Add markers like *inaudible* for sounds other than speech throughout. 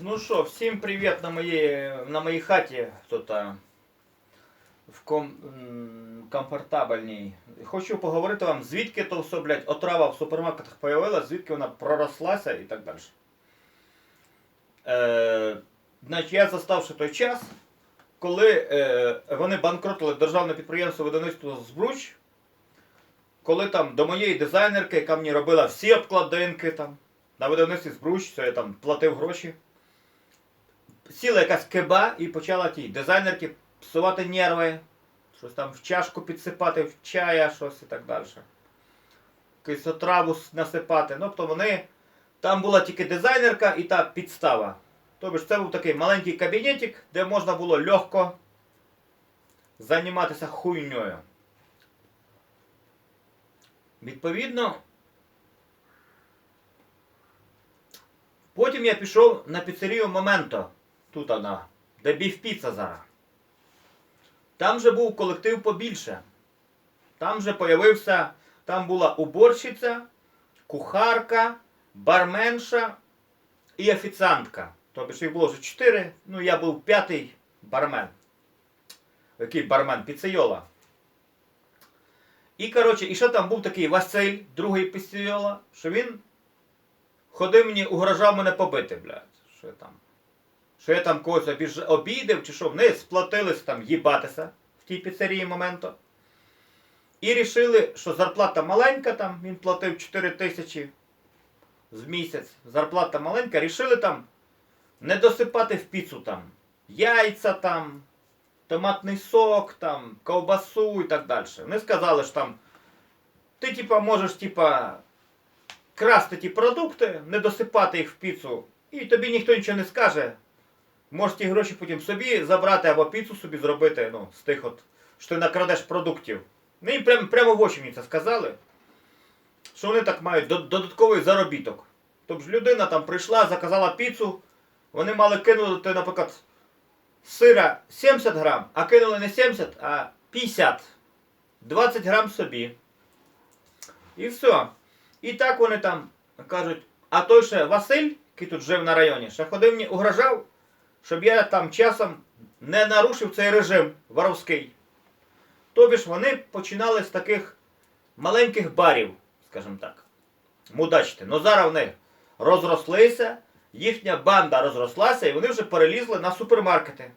Ну що, всім привіт на моїй, на моїй хаті тут в ком, комфортабельній. Хочу поговорити вам, звідки то все, блядь, отрава в супермаркетах появилась, звідки вона пророслася і так далі. Е, значить, я застав ще той час, коли е, вони банкротили державне підприємство видавництво Збруч, коли там до моєї дизайнерки, яка мені робила всі обкладинки там, на видавництві Збруч, це я там платив гроші сіла якась кеба і почала тій дизайнерки псувати нерви, щось там в чашку підсипати, в чая, щось і так далі. Якусь насипати. Ну, тобто вони. Там була тільки дизайнерка і та підстава. Тобто це був такий маленький кабінетик, де можна було легко займатися хуйньою. Відповідно, потім я пішов на піцерію Моменто. Тут вона, де біф-піца зараз. Там же був колектив побільше. Там же появився, там була уборщиця, кухарка, барменша і офіціантка. Тобто їх було вже чотири, ну я був п'ятий бармен. Який бармен? Піцейола. І коротше, і що там був такий Василь, другий піцейола, що він ходив мені, угрожав мене побити, блядь. Що я там? Що я там когось обіж... обідав, чи що, вони сплатились там їбатися в тій піцерії моменту. І рішили, що зарплата маленька, там, він платив 4 тисячі з місяць. Зарплата маленька, рішили там не досипати в піцу там яйця там, томатний сок, там, ковбасу і так далі. Вони сказали, що там ти типа можеш типа красти ті продукти, не досипати їх в піцу, і тобі ніхто нічого не скаже. Можеш ті гроші потім собі забрати або піцу собі зробити, ну, з тих от, що ти накрадеш продуктів. Ну і прямо, прямо в очі мені це сказали, що вони так мають до- додатковий заробіток. Тобто людина там прийшла, заказала піцу, вони мали кинути, наприклад, сира 70 грам, а кинули не 70, а 50. 20 грам собі. І все. І так вони там кажуть, а той ще Василь, який тут жив на районі, ще ходив мені угрожав, щоб я там часом не нарушив цей режим воровський. Тобі ж вони починали з таких маленьких барів, скажімо так. Мудачити. Ну зараз вони розрослися, їхня банда розрослася і вони вже перелізли на супермаркети.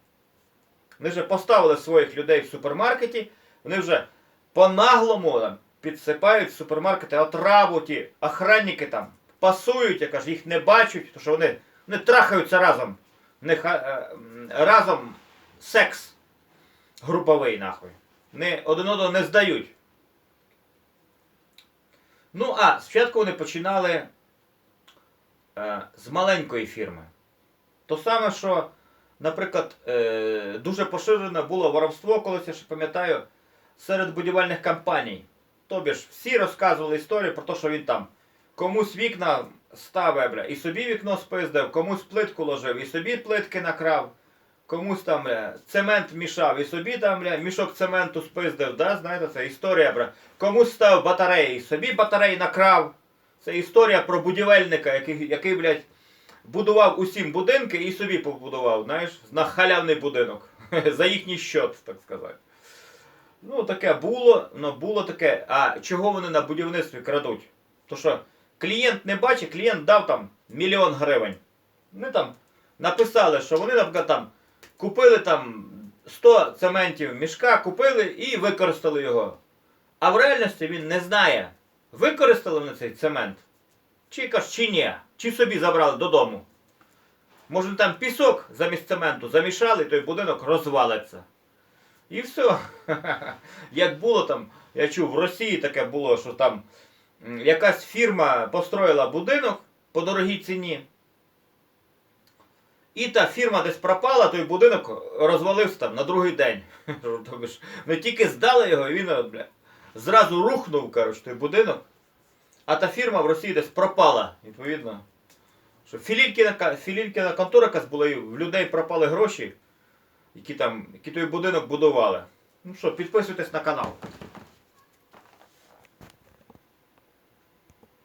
Вони вже поставили своїх людей в супермаркеті, вони вже по-наглому там, підсипають в супермаркети отраву, ті охранники там пасують, я кажу, їх не бачать, тому що вони, вони трахаються разом. Них е, разом секс груповий, нахуй. Не, один одного не здають. Ну, а спочатку вони починали е, з маленької фірми. То саме, що, наприклад, е, дуже поширене було воровство, колись я ще пам'ятаю, серед будівельних компаній. Тобі ж всі розказували історію про те, що він там комусь вікна ставив, бля, і собі вікно спиздив, комусь плитку ложив, і собі плитки накрав, комусь там бля, цемент мішав, і собі там бля, мішок цементу спиздив. Да? Знаєте, це історія, бля. Комусь став батареї, і собі батареї накрав. Це історія про будівельника, який, який блядь, будував усім будинки і собі побудував, знаєш, на халявний будинок. *laughs* За їхній щот, так сказати. Ну, таке було, ну було таке. А чого вони на будівництві крадуть? То що клієнт не бачить, клієнт дав там мільйон гривень. Вони там написали, що вони, наприклад, там купили там 100 цементів мішка, купили і використали його. А в реальності він не знає, використали вони цей цемент, чи каж, чи ні, чи собі забрали додому. Може там пісок замість цементу замішали, той будинок розвалиться. І все. *laughs* Як було там, я чув, в Росії таке було, що там якась фірма построїла будинок по дорогій ціні. І та фірма десь пропала, той будинок розвалився там на другий день. *laughs* Тобто ж, Вони тільки здали його, і він бля, зразу рухнув, коротше, той будинок. А та фірма в Росії десь пропала, відповідно. Що Філінкіна, Філінкіна контора якась була, і в людей пропали гроші, які там, які той будинок будували. Ну що, підписуйтесь на канал.